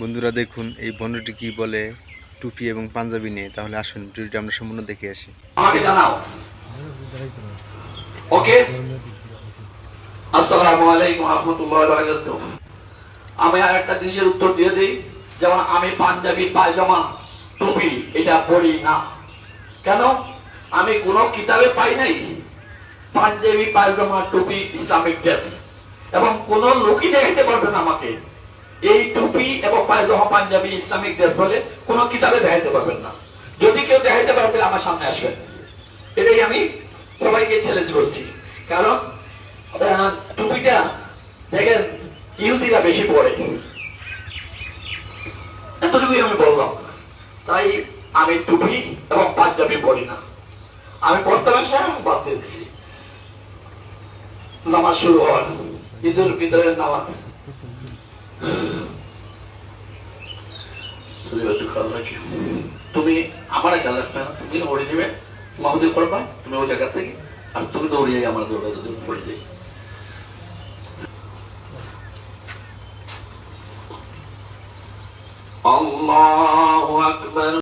বন্ধুরা দেখুন, এই বর্ণটি কি বলে? টুপি এবং পাঞ্জাবি নিয়ে। তাহলে আসুন, ভিডিওটি আমরা সম্পূর্ণ দেখে আসি। আমাকে জানাও। ওকে? আসসালামু আলাইকুম রহমতুল্লাহ বারাকাতুহ আমি আর একটা জিনিসের উত্তর দিয়ে দিই। যেমন আমি পাঞ্জাবি, পায়জামা, টুপি, এটা পড়ি না। কেন? আমি কোন কিতাবে পাই নাই। পাঞ্জাবি, পায়জামা, টুপি, ইসলামিক ড্রেস। এবং কোন লোকই দেখাইতে পারবে না আমাকে। এই টুপি এবং পায়জামা পাঞ্জাবি ইসলামিক ড্রেস বলে কোন কিতাবে দেখাইতে পারবেন না। যদি কেউ দেখাইতে পারবে আমার সামনে আসবেন। এটাই আমি সবাইকে চ্যালেঞ্জ করছি। কারণ টুপিটা দেখেন ইহুদিরা বেশি পড়ে এতটুকুই আমি বললাম। তাই আমি টুপি এবং পাঞ্জাবি পড়ি না। আমি পড়তে পারছি না, বাদ দিয়ে দিছি। নামাজ শুরু হওয়ার ঈদের ভিতরের নামাজ। তুমি খেয়াল রাখি। তুমি আমার খেয়াল রাখবে না। তুমি ওড়ে দিবে মাহুদি করবা তুমি ওই জায়গা থেকে, আর তুমি দৌড়িয়ে আমার দৌড়া পড়ে দিই আল্লাহু আকবার।